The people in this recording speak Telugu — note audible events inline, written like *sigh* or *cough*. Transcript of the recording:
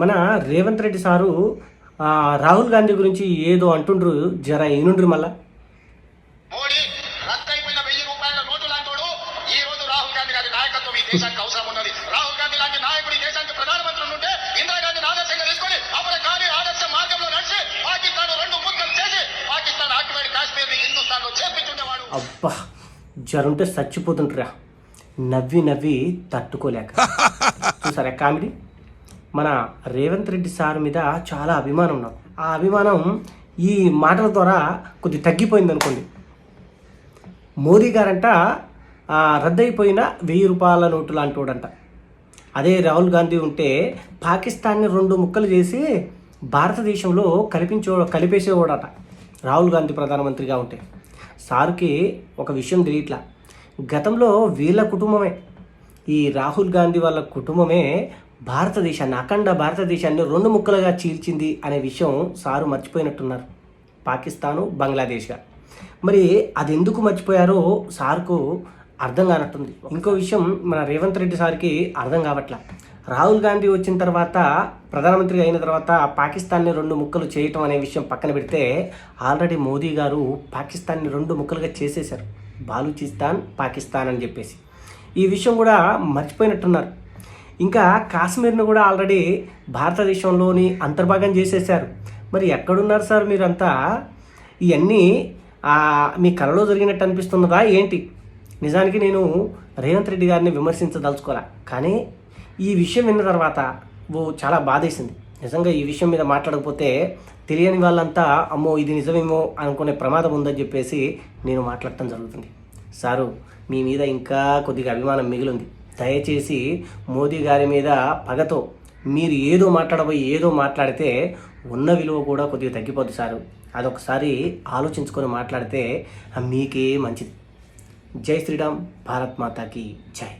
మన రేవంత్ రెడ్డి సారు ఆ, రాహుల్ గాంధీ గురించి ఏదో అంటుండ్రు జర ఏనుండ్రు మళ్ళా? మోడీ రద్దయిపోయిన వెయ్యి రూపాయల నోటు లాంటోడు ఈ రోజు రాహుల్ గాంధీ గారి నాయకత్వం ఈ దేశానికి అవసరం ఉన్నది. రాహుల్ గాంధీ లాంటి నాయకుడు ఈ దేశానికి ప్రధానమంత్రి ఉంటే ఇందిరాగాంధీని ఆదర్శంగా తీసుకొని అప్పుడు గాంధీ ఆదర్శ మార్గంలో నడిచి పాకిస్తాన్ రెండు ముక్కలు చేసి పాకిస్తాన్ ఆక్యుపైడ్ కాశ్మీర్ని హిందుస్థాన్లో చేర్పించుండేవాడు. అబ్బా జరుంటే చచ్చిపోతుంటారా నవ్వి నవ్వి తట్టుకోలేక. *laughs* చూసారా కామెడీ? మన రేవంత్ రెడ్డి సార్ మీద చాలా అభిమానం నాకు ఆ అభిమానం ఈ మాటల ద్వారా కొద్ది తగ్గిపోయింది అనుకోండి. మోదీ గారంట రద్దయిపోయిన వెయ్యి రూపాయల నోటు లాంటివాడంట. అదే రాహుల్ గాంధీ ఉంటే పాకిస్తాన్ని రెండు ముక్కలు చేసి భారతదేశంలో కల్పించే కలిపేసేవాడట రాహుల్ గాంధీ ప్రధానమంత్రిగా ఉంటే. సార్కి ఒక విషయం తెలియట్లా. గతంలో వీళ్ళ కుటుంబమే ఈ రాహుల్ గాంధీ వాళ్ళ కుటుంబమే భారతదేశాన్ని అఖండ భారతదేశాన్ని రెండు ముక్కలుగా చీల్చింది అనే విషయం సారు మర్చిపోయినట్టున్నారు. పాకిస్తాను బంగ్లాదేశ్గా. మరి అది ఎందుకు మర్చిపోయారో సార్కు అర్థం కానట్టుంది. ఇంకో విషయం మన రేవంత్ రెడ్డి సార్కి అర్థం కావట్లా. రాహుల్ గాంధీ వచ్చిన తర్వాత ప్రధానమంత్రి అయిన తర్వాత పాకిస్తాన్ని రెండు ముక్కలు చేయటం అనే విషయం పక్కన పెడితే ఆల్రెడీ మోదీ గారు పాకిస్తాన్ని రెండు ముక్కలుగా చేసేశారు. బాలూచిస్తాన్ పాకిస్తాన్ అని చెప్పేసి. ఈ విషయం కూడా మర్చిపోయినట్టున్నారు. ఇంకా కాశ్మీర్ను కూడా ఆల్రెడీ భారతదేశంలోని అంతర్భాగం చేసేశారు. మరి ఎక్కడున్నారు సార్ మీరంతా? ఇవన్నీ మీ కళలో జరిగినట్టు అనిపిస్తున్నదా ఏంటి? నిజానికి నేను రేవంత్ రెడ్డి గారిని విమర్శించదలుచుకోలే. కానీ ఈ విషయం విన్న తర్వాత ఓ చాలా బాధేసింది. నిజంగా ఈ విషయం మీద మాట్లాడకపోతే తెలియని వాళ్ళంతా అమ్మో ఇది నిజమేమో అనుకునే ప్రమాదం ఉందని చెప్పేసి నేను మాట్లాడటం జరుగుతుంది. సారు మీ మీద ఇంకా కొద్దిగా అభిమానం మిగిలింది. దయచేసి మోదీ గారి మీద పగతో మీరు ఏదో మాట్లాడబోయి ఏదో మాట్లాడితే ఉన్న విలువ కూడా కొద్దిగా తగ్గిపోద్ది సారు. అదొకసారి ఆలోచించుకొని మాట్లాడితే మీకే మంచిది. జై శ్రీరామ్ భారత్ మాతాకి జై.